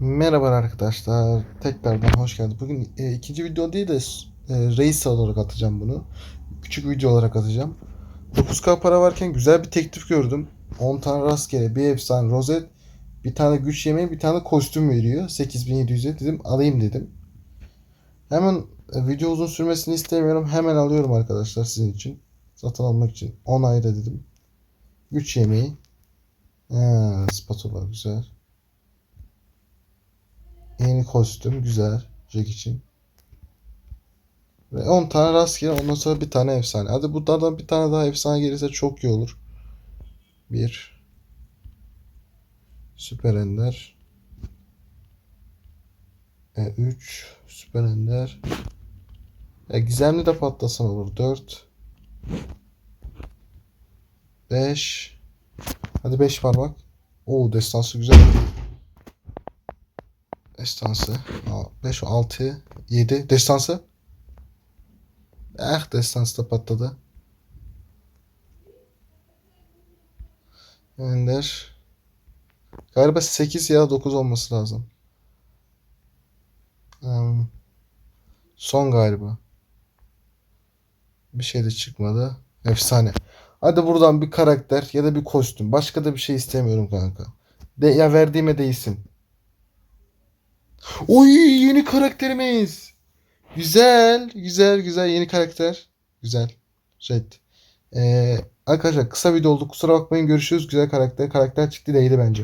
Merhaba arkadaşlar. Tekrardan hoş geldiniz. Bugün e, ikinci video değil de e, reis olarak atacağım bunu. Küçük video olarak atacağım. 9K para varken güzel bir teklif gördüm. 10 tane rastgele bir efsane rozet, bir tane güç yemeği, bir tane kostüm veriyor. 8700'e dedim alayım dedim. Hemen e, video uzun sürmesini istemiyorum. Hemen alıyorum arkadaşlar sizin için. Satın almak için. 10 ayda dedim. Güç yemeği. Ha, spatula güzel. Yeni kostüm güzel. Jack için. Ve 10 tane rastgele ondan sonra bir tane efsane. Hadi bunlardan bir tane daha efsane gelirse çok iyi olur. Bir. Süper Ender. E, 3. Süper Ender. E, gizemli de patlasan olur. 4. 5. Hadi 5 parmak. Oo destansı güzel. Destansı. 5, 6, 7. Destansı. Eh destansı da patladı. Ender. Galiba 8 ya da 9 olması lazım. Hmm. Son galiba. Bir şey de çıkmadı. Efsane. Hadi buradan bir karakter ya da bir kostüm. Başka da bir şey istemiyorum kanka. De ya verdiğime değsin. Oy yeni karakterimiz. Güzel, güzel, güzel yeni karakter. Güzel. Red. Ee, arkadaşlar kısa video oldu. Kusura bakmayın. Görüşürüz. Güzel karakter. Karakter çıktı değdi bence.